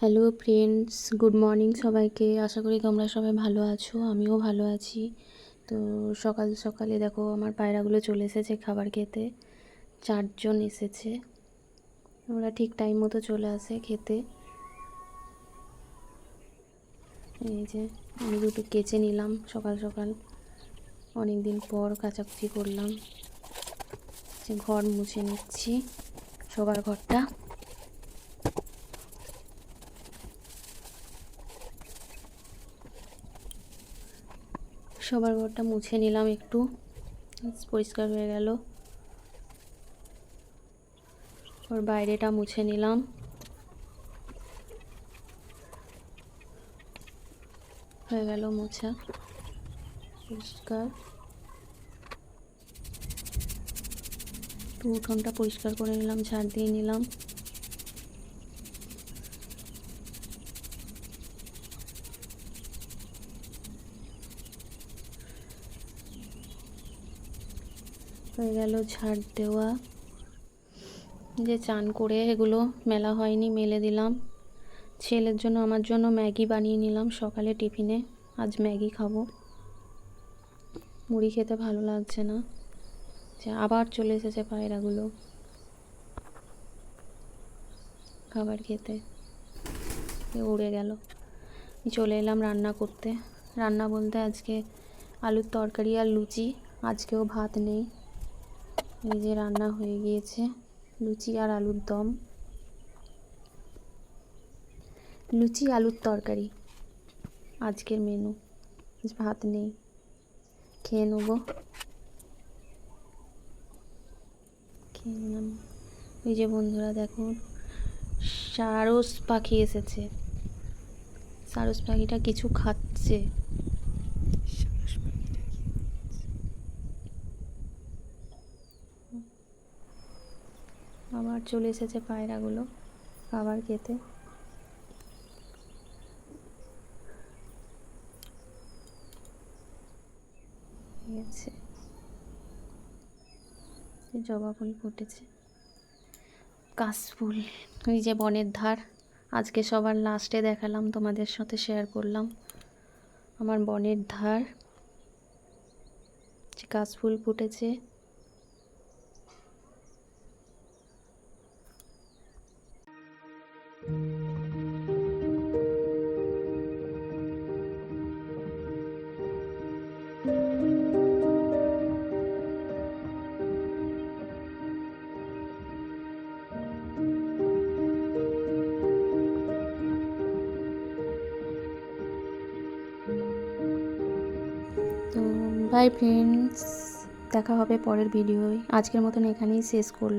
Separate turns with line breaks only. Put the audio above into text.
Hello friends good morning সবাইকে। আশা করি তোমরা সবাই ভালো আছো। আমিও ভালো আছি। তো সকাল সকালে দেখো, আমার পায়রাগুলো চলে এসেছে খাবার খেতে। চারজন এসেছে। ওরা ঠিক টাইম মতো চলে আসে খেতে। এই যে, আমি দুটো কেচে নিলাম সকাল সকাল। অনেক দিন পর কাচাকুচি করলাম। যে ঘর মুছে নিচ্ছি। সবার ঘরটা। সবার ঘরটা মুছে নিলাম একটু। পরিষ্কার হয়ে গেল। ওর বাইরেটা মুছে নিলাম। হয়ে গেল মোছা। পরিষ্কার। উঠোনটা পরিষ্কার করে নিলাম, ঝাড় দিয়ে নিলাম। হয়ে গেল ঝাড় দেওয়া। যে চান করে এগুলো মেলা হয়নি, মেলে দিলাম। ছেলের জন্য, আমার জন্য ম্যাগি বানিয়ে নিলাম সকালে টিফিনে। আজ ম্যাগি খাব। মুড়ি খেতে ভালো লাগছে না। যে, আবার চলে এসেছে পায়রাগুলো। খাবার খেতে। উড়ে গেল। চলে এলাম রান্না করতে। রান্না বলতে আজকে আলুর তরকারি আর লুচি। আজকেও ভাত নেই। এই যে রান্না হয়ে গিয়েছে লুচি আর আলুর দম। লুচি, আলুর তরকারি। আজকের মেনু ভাত নেই। খেয়ে নেব। খেয়ে নিলাম। এই যে বন্ধুরা দেখুন সারস পাখি এসেছে। সারস পাখিটা কিছু খাচ্ছে। আবার চলে এসেছে পায়রাগুলো খাবার খেতে। আছে জবা ফুল ফুটেছে। কাশফুল এই যে বনের ধার। আজকে সবার লাস্টে দেখালাম, তোমাদের সাথে শেয়ার করলাম। আমার বনের ধার। যে কাশফুল ফুটেছে। বাই ফ্রেন্ডস দেখা হবে পরের ভিডিওয় আজকের মতন এখানেই শেষ করলাম।